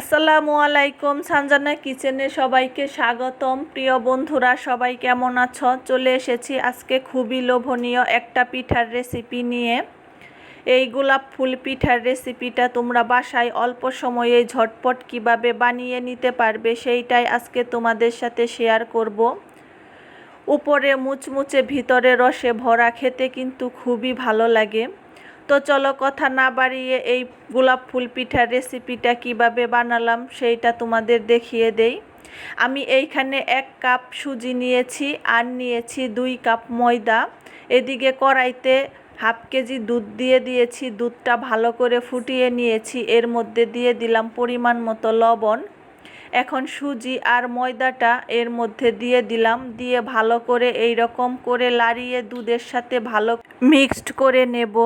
আসসালামু আলাইকুম, সানজানা কিচেনে সবাইকে স্বাগতম। প্রিয় বন্ধুরা, সবাই কেমন আছো? চলে এসেছি আজকে খুবই লোভনীয় একটা পিঠার রেসিপি নিয়ে। এই গোলাপ ফুল পিঠার রেসিপিটা তোমরা বাসায় অল্প সময়ে ঝটপট কীভাবে বানিয়ে নিতে পারবে সেইটাই আজকে তোমাদের সাথে শেয়ার করব। উপরে মুচমুচে ভিতরে রসে ভরা খেতে কিন্তু খুবই ভালো লাগে। তো চলো কথা না বাড়িয়ে এই গোলাপ ফুল পিঠার রেসিপিটা কীভাবে বানালাম সেইটা তোমাদের দেখিয়ে দেই। আমি এইখানে এক কাপ সুজি নিয়েছি, আর নিয়েছি দুই কাপ ময়দা। এদিকে কড়াইতে হাফ কেজি দুধ দিয়ে দিয়েছি, দুধটা ভালো করে ফুটিয়ে নিয়েছি, এর মধ্যে দিয়ে দিলাম পরিমাণ মতো লবণ। এখন সুজি আর ময়দাটা এর মধ্যে দিয়ে দিলাম, দিয়ে ভালো করে এই রকম করে লাড়িয়ে দুধের সাথে ভালো মিক্সড করে নেব।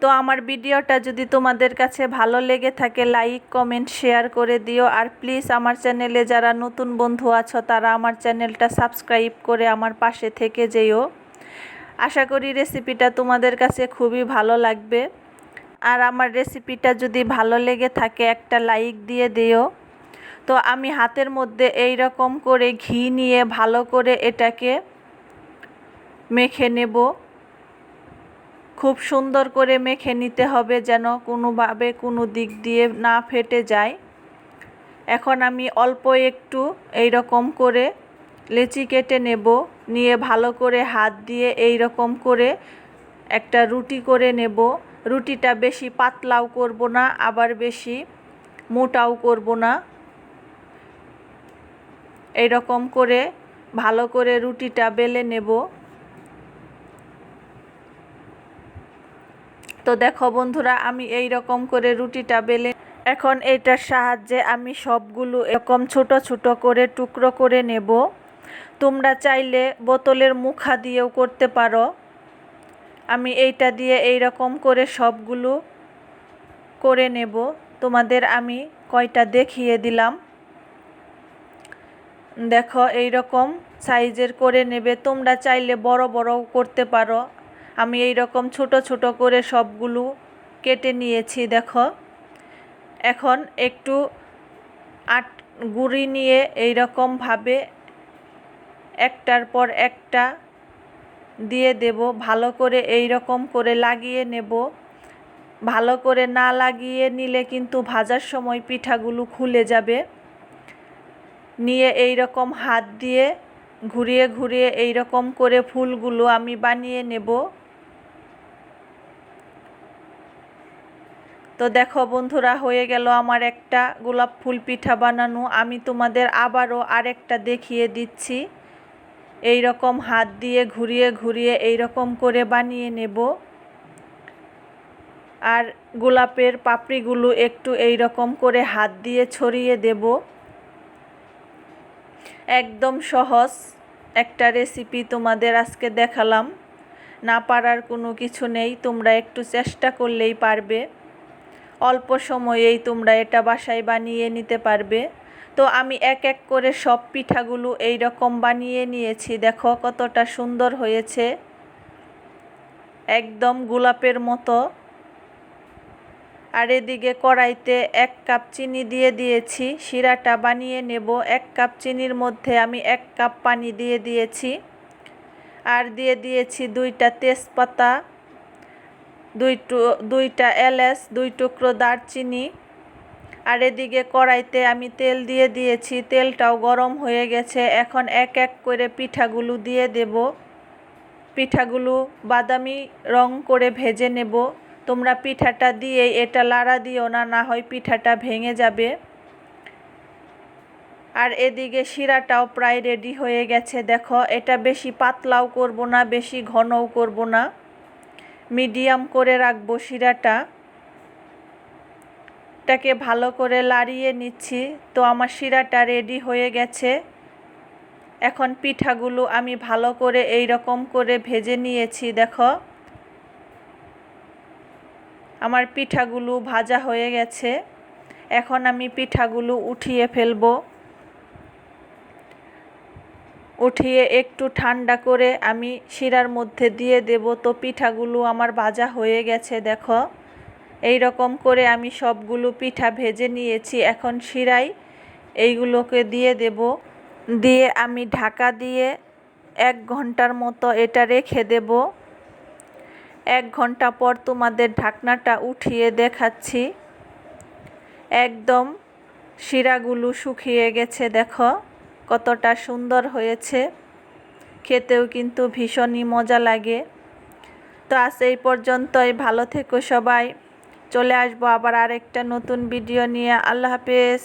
তো আমার ভিডিওটা যদি তোমাদের কাছে ভালো লেগে থাকে লাইক কমেন্ট শেয়ার করে দিও। আর প্লিজ আমার চ্যানেলে যারা নতুন বন্ধু আছো, তারা আমার চ্যানেলটা সাবস্ক্রাইব করে আমার পাশে থেকে যেও। আশা করি রেসিপিটা তোমাদের কাছে খুবই ভালো লাগবে। আর আমার রেসিপিটা যদি ভালো লেগে থাকে, একটা লাইক দিয়ে দিও। তো আমি হাতের মধ্যে এই রকম করে ঘি নিয়ে ভালো করে এটাকে মেখে নেব। খুব সুন্দর করে মেখে নিতে হবে যেন কোনোভাবে কোনো দিক দিয়ে না ফেটে যায়। এখন আমি অল্প একটু এই রকম করে লেচি কেটে নেব, নিয়ে ভালো করে হাত দিয়ে এই রকম করে একটা রুটি করে নেব। রুটিটা বেশি পাতলাও করব না, আবার বেশি মোটাও করব না। এই রকম করে ভালো করে রুটিটা বেলে নেব। তো দেখো বন্ধুরা, আমি এই রকম করে রুটিটা বেলে, এখন এটার সাহায্যে আমি সবগুলো এরকম ছোট ছোট করে টুকরো করে নেব। তোমরা চাইলে বোতলের মুখা দিয়েও করতে পারো। আমি এইটা দিয়ে এই রকম করে সবগুলো করে নেব। তোমাদের আমি কয়টা দেখিয়ে দিলাম। দেখো এই রকম সাইজের করে নেবে। তোমরা চাইলে বড় বড় করতে পারো। আমি এই রকম ছোট ছোট করে সবগুলো কেটে নিয়েছি, দেখো। এখন একটু আট গুঁড়ি নিয়ে এই রকমভাবে একটার পর একটা দিয়ে দেব, ভালো করে এই রকম করে লাগিয়ে নেব। ভালো করে না লাগিয়ে নিলে কিন্তু ভাজার সময় পিঠাগুলো খুলে যাবে। নিয়ে এই রকম হাত দিয়ে ঘুরিয়ে ঘুরিয়ে এই রকম করে ফুলগুলো আমি বানিয়ে নেব। তো দেখো বন্ধুরা, হয়ে গেল আমার একটা গোলাপ ফুল পিঠা বানানো। আমি তোমাদের আবারও আরেকটা দেখিয়ে দিচ্ছি। এই রকম হাত দিয়ে ঘুরিয়ে ঘুরিয়ে এই রকম করে বানিয়ে নেব। আর গোলাপের পাপড়িগুলো একটু এই রকম করে হাত দিয়ে ছড়িয়ে দেব। একদম সহজ একটা রেসিপি তোমাদের আজকে দেখালাম। না পারার কোনো কিছু নেই, তোমরা একটু চেষ্টা করলেই পারবে। অল্প সময়েই তোমরা এটা বাসায় বানিয়ে নিতে পারবে। তো আমি এক এক করে সব পিঠাগুলো এই রকম বানিয়ে নিয়েছি। দেখো কতটা সুন্দর হয়েছে। একদম গোলাপের মতো। আর এদিকে কড়াইতে এক কাপ চিনি দিয়ে দিয়েছি। শিরাটা বানিয়ে নেব। এক কাপ চিনির মধ্যে আমি এক কাপ পানি দিয়ে দিয়েছি। আর দিয়ে দিয়েছি দুইটা তেজপাতা। দুই দুইটা এলাচ, দুই টুকরো দারচিনি। আর এদিকে কড়াইতে আমি তেল দিয়ে দিয়েছি, তেলটাও গরম হয়ে গেছে। এখন এক এক করে পিঠাগুলো দিয়ে দেব। পিঠাগুলো বাদামি রং করে ভেজে নেব। তোমরা পিঠাটা দিয়ে এটা লাড়া দিও না না হয় পিঠাটা ভেঙে যাবে। আর এদিকে শিরাটাও প্রায় রেডি হয়ে গেছে। দেখো, এটা বেশি পাতলাও করব না, বেশি ঘনও করব না। মিডিয়াম করে রাখব শিরাটা। এটাকে ভালো করে লাড়িয়ে নিচ্ছি। তো আমার শিরাটা রেডি হয়ে গেছে। এখন পিঠাগুলো আমি ভালো করে এই রকম করে ভেজে নিয়েছি, দেখো। আমার পিঠাগুলো ভাজা হয়ে গেছে। এখন আমি পিঠাগুলো উঠিয়ে ফেলব। উঠিয়ে একটু ঠান্ডা করে আমি শিরার মধ্যে দিয়ে দেব। তো পিঠাগুলো আমার ভাজা হয়ে গেছে, দেখো। এই রকম করে আমি সবগুলো পিঠা ভেজে নিয়েছি। এখন শিরাই এইগুলোকে দিয়ে দেব। দিয়ে আমি ঢাকা দিয়ে এক ঘণ্টার মতো এটা রেখে দেব। এক ঘণ্টা পর তোমাদের ঢাকনাটা উঠিয়ে দেখাচ্ছি। একদম শিরাগুলো শুকিয়ে গেছে, দেখো। কতটা সুন্দর হয়েছে। খেতেও কিন্তু ভীষণই মজা লাগে। তো আজ এই পর্যন্তই। ভালো থেকো সবাই। চলে আসব আবার আরেকটা নতুন ভিডিও নিয়ে। আল্লাহ হাফেজ।